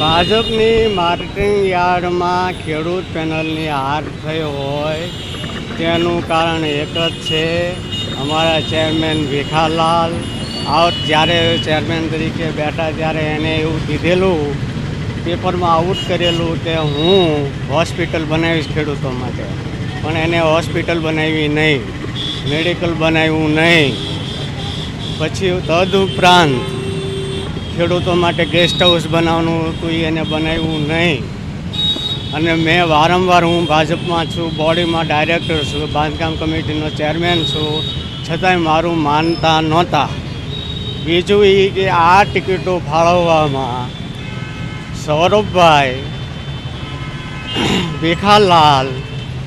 ભાજપની માર્કેટિંગ યાર્ડમાં ખેડૂત પેનલની હાર થઈ હોય તેનું કારણ એક જ છે, અમારા ચેરમેન ભીખાલાલ. આઉટ જ્યારે ચેરમેન તરીકે બેઠા ત્યારે એને એવું કીધેલું, પેપરમાં આઉટ કરેલું કે હું હોસ્પિટલ બનાવીશ ખેડૂતો માટે. પણ એને હોસ્પિટલ બનાવી નહીં, મેડિકલ બનાવ્યું નહીં. પછી તદુપરાંત ખેડૂતો માટે ગેસ્ટ હાઉસ બનાવવાનું હતું, એને બનાવ્યું નહીં. અને મેં વારંવાર હું ભાજપમાં છું, બોડીમાં ડાયરેક્ટર છું, બાંધકામ કમિટીનો ચેરમેન છું. છતાંય મારું માનતા નહોતા. બીજું એ કે આ ટિકિટો ફાળવવામાં સૌરભભાઈ, ભીખાલાલ,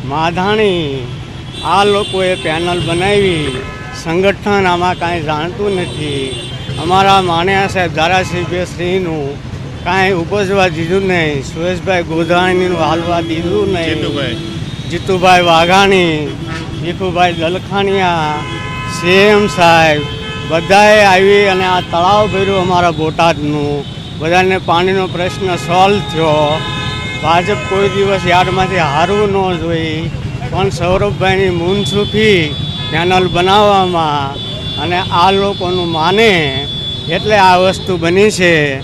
માધાણી, આ લોકોએ પેનલ બનાવી. સંગઠન આમાં કાંઈ જાણતું નથી. અમારા માણ્યા સાહેબ ધારાસભ્યશ્રીનું કાંઈ ઉપજવા દીધું નહીં. સુરેશભાઈ ગોધાણીનું હાલવા દીધું નહીં. જીતુભાઈ. વાઘાણી ભીખુભાઈ દલખાણિયા સીએમ સાહેબ બધાએ આવી અને આ તળાવ ભર્યું અમારા બોટાદનું. બધાને પાણીનો પ્રશ્ન સોલ્વ થયો. ભાજપ કોઈ દિવસ યાર્ડમાંથી હારવું ન જોઈ. પણ સૌરભભાઈની મૂનસુખી ચેનલ બનાવવામાં અને આ લોકોનું માને એટલે આ વસ્તુ બની છે.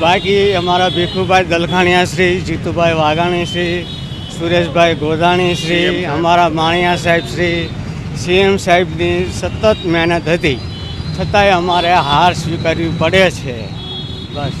બાકી અમારા ભીખુભાઈ દલખાણિયા શ્રી જીતુભાઈ વાઘાણી શ્રી સુરેશભાઈ ગોધાણી શ્રી અમારા માણિયા સાહેબ શ્રી સીએમ સાહેબની સતત મહેનત હતી. છતાંય અમારે હાર સ્વીકારવી પડે છે. બસ.